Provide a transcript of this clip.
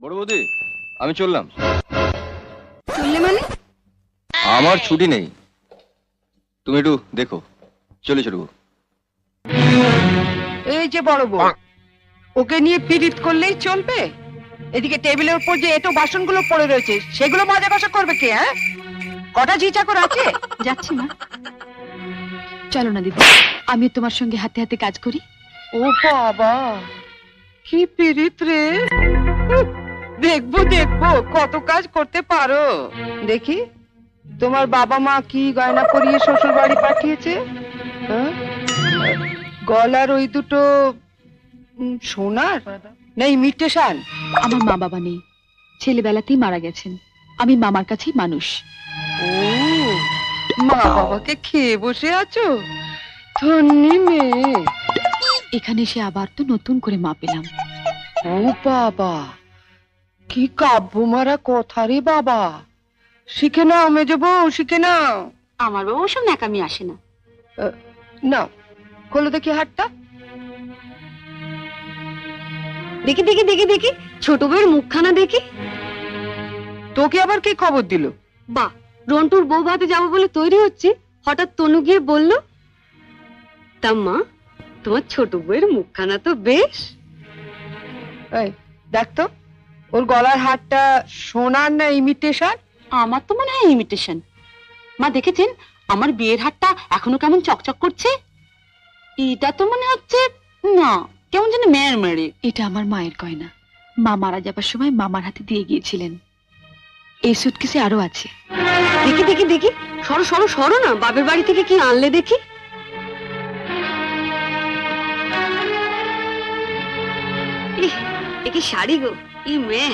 বড় বৌদি আমি চললাম। চললে মানে? আমার ছুটি নেই। তুমি একটু দেখো চলে চলবো। এই যে বড় বউ ওকে নিয়ে করলেই চলবে? এদিকে টেবিলের উপর যে এটো বাসনগুলো পড়ে রয়েছে সেগুলো মাজা কষা করবে কে হ্যাঁ? কটা জি চাকর আছে? যাচ্ছি মা। চলো না দিদি আমি তোমার সঙ্গে হাতে হাতে কাজ করি। ও বাবা কি পিরিত রে। দেখব দেখব কত কাজ করতে পারো। দেখি তোমার বাবা মা কি গয়না পরিয়ে শ্বশুর বাড়ি পাঠিয়েছে? হ্যাঁ? গলার ওই দুটো সোনার? না ইমিটেশন আমার মা বাবা নেই। ছেলেবেলাতেই মারা গেছেন। আমি মামার কাছেই মানুষ। ও মা বাবাকে খেয়ে বসে আছো? ধন্যি মেয়ে। এখানে এসে আবার তো নতুন করে মা পেলাম। ও বাবা। কি কাব্য মারা কথা রে বাবা। শিখে নাও মেজে বউ শিখে নাও। আমার বাবা ওসব ন্যাকামি আসে না। না খোলো দেখি হাটটা দেখি দেখি দেখি দেখি ছোট বউয়ের মুখখানা দেখি। তোকে আবার কি খবর দিল? বা রন্টুর বউ ভাতে যাব বলে তৈরি হচ্ছে। হঠাৎ তনু গিয়ে বলল তা মা তোমার ছোট বউয়ের মুখখানা তো বেশ। এই দেখ তো। ওর গলার হারটা সোনার না ইমিটেশন আমার তো মনে হয় ইমিটেশন মা দেখেছেন? আমার বিয়ের হারটা এখনও কেমন চকচক করছে? এটা তো মনে হচ্ছে না কেমন যেন মেয়ের মেরে এটা আমার মায়ের গয়না। মা মারা যাবার সময় মামার হাতে দিয়ে গিয়েছিলেন। এই সুটকেসে আরও আছে। দেখি দেখি দেখি। সরো সরো সরো না। বাপের বাড়ি থেকে কি আনলে দেখি? ইহ, एक शाड़ी को ई मैं